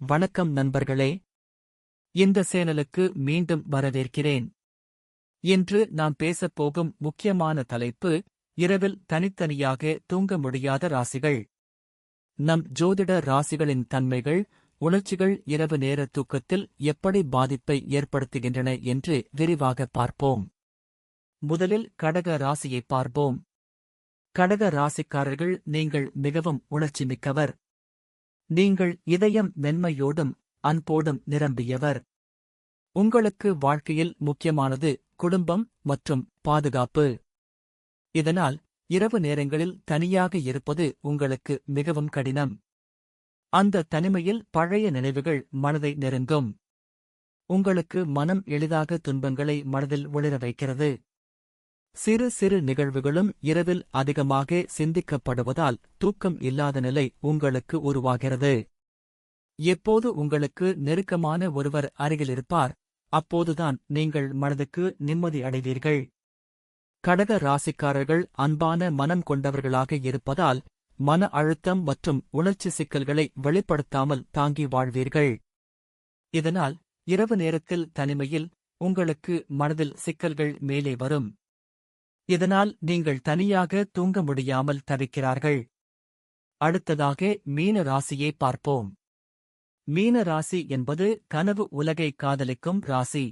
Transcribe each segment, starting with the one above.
வணக்கம் நண்பர்களே. இந்த சேனலுக்கு மீண்டும் வரவேற்கிறேன். இன்று நாம் பேசப் போகும் முக்கியமான தலைப்பு இரவில் தனித்தனியாக தூங்க முடியாத ராசிகள். நம் ஜோதிட ராசிகளின் தன்மைகள் உணர்ச்சிகள் இரவு நேர தூக்கத்தில் எப்படி பாதிப்பை ஏற்படுத்துகின்றன என்று விரிவாக பார்ப்போம். முதலில் கடக ராசியை பார்ப்போம். கடக ராசிக்காரர்கள் நீங்கள் மிகவும் உணர்ச்சி மிக்கவர் நீங்கள் இதயம் மென்மையோடும் அன்போடும் நிரம்பியவர். உங்களுக்கு வாழ்க்கையில் முக்கியமானது குடும்பம் மற்றும் பாதுகாப்பு. இதனால் இரவு நேரங்களில் தனியாக இருப்பது உங்களுக்கு மிகவும் கடினம். அந்த தனிமையில் பழைய நினைவுகள் மனதை நெருங்கும். உங்களுக்கு மனம் எளிதாக துன்பங்களை மனதில் ஒளிர வைக்கிறது. சிறு சிறு நிகழ்வுகளும் இரவில் அதிகமாக சிந்திக்கப்படுவதால் தூக்கம் இல்லாத நிலை உங்களுக்கு உருவாகிறது. எப்போது உங்களுக்கு நெருக்கமான ஒருவர் அருகில் இருப்பார் அப்போதுதான் நீங்கள் மனதுக்கு நிம்மதி அடைவீர்கள். கடக ராசிக்காரர்கள் அன்பான மனம் கொண்டவர்களாக இருப்பதால் மன அழுத்தம் மற்றும் உணர்ச்சி சிக்கல்களை வெளிப்படுத்தாமல் தாங்கி வாழ்வீர்கள். இதனால் இரவு நேரத்தில் தனிமையில் உங்களுக்கு மனதில் சிக்கல்கள் மேலே வரும். இதனால் நீங்கள் தனியாக தூங்க முடியாமல் தவிக்கிறார்கள். அடுத்ததாக மீன ராசியை பார்ப்போம். மீன ராசி என்பது கனவு உலகை காதலிக்கும் ராசி.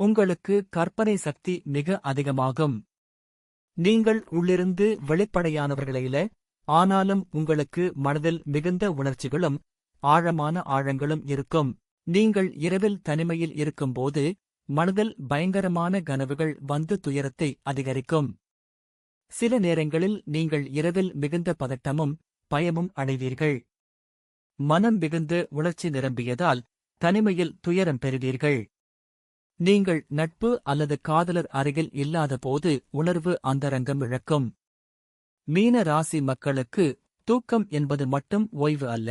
உங்களுக்கு கற்பனை சக்தி மிக அதிகமாகும். நீங்கள் உள்ளிருந்து வெளிப்படையானவர்களையில ஆனாலும் உங்களுக்கு மனதில் மிகுந்த உணர்ச்சிகளும் ஆழமான ஆழங்களும் இருக்கும். நீங்கள் இரவில் தனிமையில் இருக்கும்போது மனதில் பயங்கரமான கனவுகள் வந்து துயரத்தை அதிகரிக்கும். சில நேரங்களில் நீங்கள் இரவில் மிகுந்த பதட்டமும் பயமும் அடைவீர்கள். மனம் மிகுந்து உணர்ச்சி நிரம்பியதால் தனிமையில் துயரம் பெறுவீர்கள். நீங்கள் நட்பு அல்லது காதலர் அருகில் இல்லாதபோது உணர்வு அந்தரங்கம் இழக்கும். மீன ராசி மக்களுக்கு தூக்கம் என்பது மட்டும் ஓய்வு அல்ல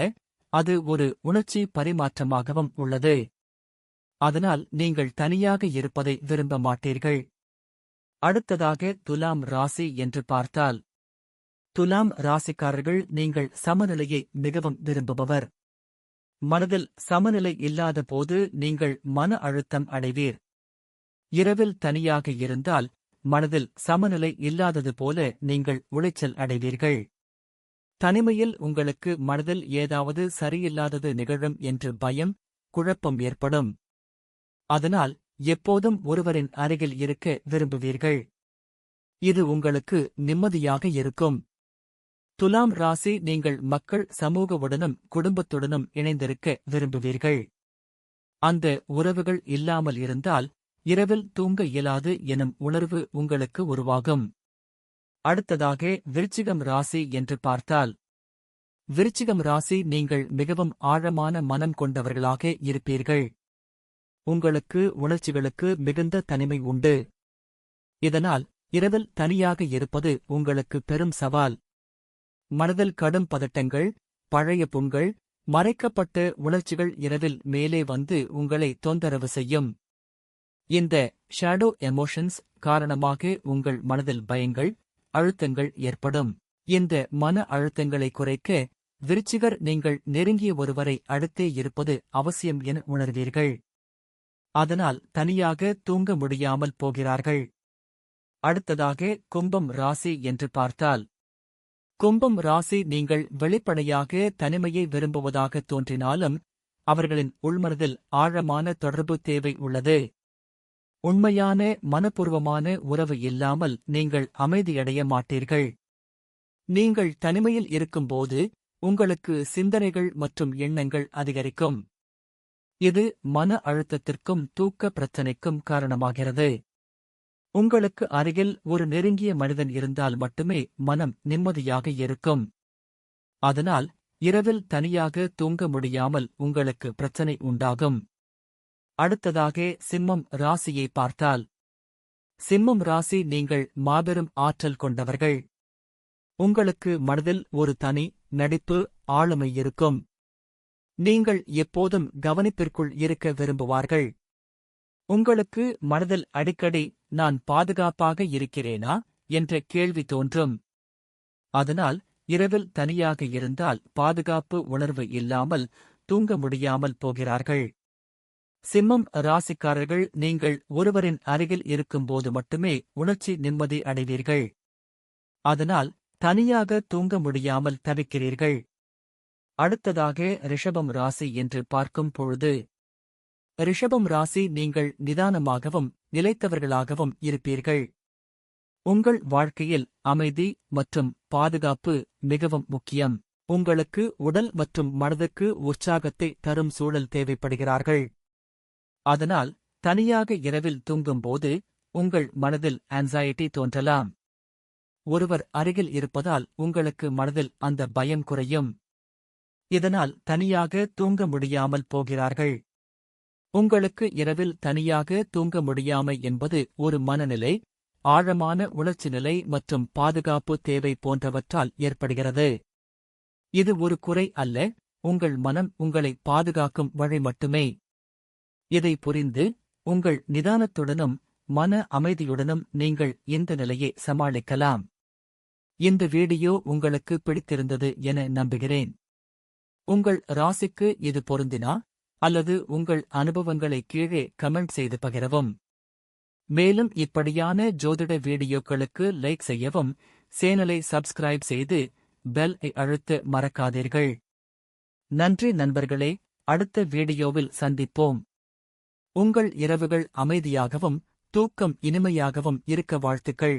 அது ஒரு உணர்ச்சி பரிமாற்றமாகவும் உள்ளது. அதனால் நீங்கள் தனியாக இருப்பதை விரும்ப மாட்டீர்கள். அடுத்ததாக துலாம் ராசி என்று பார்த்தால் துலாம் ராசிக்காரர்கள் நீங்கள் சமநிலையை மிகவும் விரும்புபவர். மனதில் சமநிலை இல்லாத போது நீங்கள் மன அழுத்தம் அடைவீர். இரவில் தனியாக இருந்தால் மனதில் சமநிலை இல்லாதது போல நீங்கள் உளைச்சல் அடைவீர்கள். தனிமையில் உங்களுக்கு மனதில் ஏதாவது சரியில்லாதது நிகழும் என்று பயம் குழப்பம் ஏற்படும். அதனால் எப்போதும் ஒருவரின் அருகில் இருக்க விரும்புவீர்கள். இது உங்களுக்கு நிம்மதியாக இருக்கும். துலாம் ராசி நீங்கள் மக்கள் சமூகவுடனும் குடும்பத்துடனும் இணைந்திருக்க விரும்புவீர்கள். அந்த உறவுகள் இல்லாமல் இருந்தால் இரவில் தூங்க இயலாது எனும் உணர்வு உங்களுக்கு உருவாகும். அடுத்ததாக விருச்சிகம் ராசி என்று பார்த்தால் விருச்சிகம் ராசி நீங்கள் மிகவும் ஆழமான மனம் கொண்டவர்களாக இருப்பீர்கள். உங்களுக்கு உணர்ச்சிகளுக்கு மிகுந்த தனிமை உண்டு. இதனால் இரவில் தனியாக இருப்பது உங்களுக்கு பெரும் சவால். மனதில் கடும் பதட்டங்கள் பழைய புண்கள் மறைக்கப்பட்ட உணர்ச்சிகள் இரவில் மேலே வந்து உங்களை தொந்தரவு செய்யும். இந்த ஷேடோ எமோஷன்ஸ் காரணமாக உங்கள் மனதில் பயங்கள் அழுத்தங்கள் ஏற்படும். இந்த மன அழுத்தங்களை குறைக்க விருச்சிகர் நீங்கள் நெருங்கிய ஒருவரை அடுத்தே இருப்பது அவசியம் என உணர்வீர்கள். அதனால் தனியாக தூங்க முடியாமல் போகிறார்கள். அடுத்ததாக கும்பம் ராசி என்று பார்த்தால் கும்பம் ராசி நீங்கள் வெளிப்படையாக தனிமையை விரும்புவதாக தோன்றினாலும் அவர்களின் உள்மனதில் ஆழமான தொடர்பு தேவை உள்ளது. உண்மையான மனப்பூர்வமான உறவு இல்லாமல் நீங்கள் அமைதியடைய மாட்டீர்கள். நீங்கள் தனிமையில் இருக்கும்போது உங்களுக்கு சிந்தனைகள் மற்றும் எண்ணங்கள் அதிகரிக்கும். இது மன அழுத்தத்திற்கும் தூக்க பிரச்சனைக்கும் காரணமாகிறது. உங்களுக்கு அருகில் ஒரு நெருங்கிய மனிதன் இருந்தால் மட்டுமே மனம் நிம்மதியாக இருக்கும். அதனால் இரவில் தனியாக தூங்க முடியாமல் உங்களுக்கு பிரச்சனை உண்டாகும். அடுத்ததாக சிம்மம் ராசியை பார்த்தால். சிம்மம் ராசி நீங்கள் மாபெரும் ஆற்றல் கொண்டவர்கள். உங்களுக்கு மனதில் ஒரு தனி நடிப்பு ஆளுமை இருக்கும். நீங்கள் எப்போதும் கவனிப்பிற்குள் இருக்க விரும்புவார்கள். உங்களுக்கு மனதில் அடிக்கடி நான் பாதுகாப்பாக இருக்கிறேனா? என்ற கேள்வி தோன்றும். அதனால் இரவில் தனியாக இருந்தால் பாதுகாப்பு உணர்வு இல்லாமல் தூங்க முடியாமல் போகிறார்கள். சிம்மம் ராசிக்காரர்கள் நீங்கள் ஒருவரின் அருகில் இருக்கும்போது மட்டுமே உணர்ச்சி நிம்மதி அடைவீர்கள். அதனால் தனியாக தூங்க முடியாமல் தவிக்கிறீர்கள். அடுத்ததாக ரிஷபம் ராசி என்று பார்க்கும் பொழுது ரிஷபம் ராசி நீங்கள் நிதானமாகவும் நிலைத்தவர்களாகவும் இருப்பீர்கள். உங்கள் வாழ்க்கையில் அமைதி மற்றும் பாதுகாப்பு மிகவும் முக்கியம். உங்களுக்கு உடல் மற்றும் மனதுக்கு உற்சாகத்தை தரும் சூழல் தேவைப்படுகிறார்கள். அதனால் தனியாக இரவில் தூங்கும்போது உங்கள் மனதில் ஆன்சைட்டி தோன்றலாம். ஒருவர் அருகில் இருப்பதால் உங்களுக்கு மனதில் அந்த பயம் குறையும். இதனால் தனியாக தூங்க முடியாமல் போகிறார்கள். உங்களுக்கு இரவில் தனியாக தூங்க முடியாமை என்பது ஒரு மனநிலை ஆழமான உணர்ச்சி நிலை மற்றும் பாதுகாப்பு தேவை போன்றவற்றால் ஏற்படுகிறது. இது ஒரு குறை அல்ல உங்கள் மனம் உங்களை பாதுகாக்கும் வழி மட்டுமே. இதை புரிந்து உங்கள் நிதானத்துடனும் மன அமைதியுடனும் நீங்கள் இந்த நிலையை சமாளிக்கலாம். இந்த வீடியோ உங்களுக்கு பிடித்திருந்தது என நம்புகிறேன். உங்கள் ராசிக்கு இது பொருந்தினா அல்லது உங்கள் அனுபவங்களை கீழே கமெண்ட் செய்து பகிரவும். மேலும் இப்படியான ஜோதிட வீடியோக்களுக்கு லைக் செய்யவும் சேனலை சப்ஸ்கிரைப் செய்து பெல் ஐ அழுத்த மறக்காதீர்கள். நன்றி நண்பர்களே அடுத்த வீடியோவில் சந்திப்போம். உங்கள் இரவுகள் அமைதியாகவும் தூக்கம் இனிமையாகவும் இருக்க வாழ்த்துக்கள்.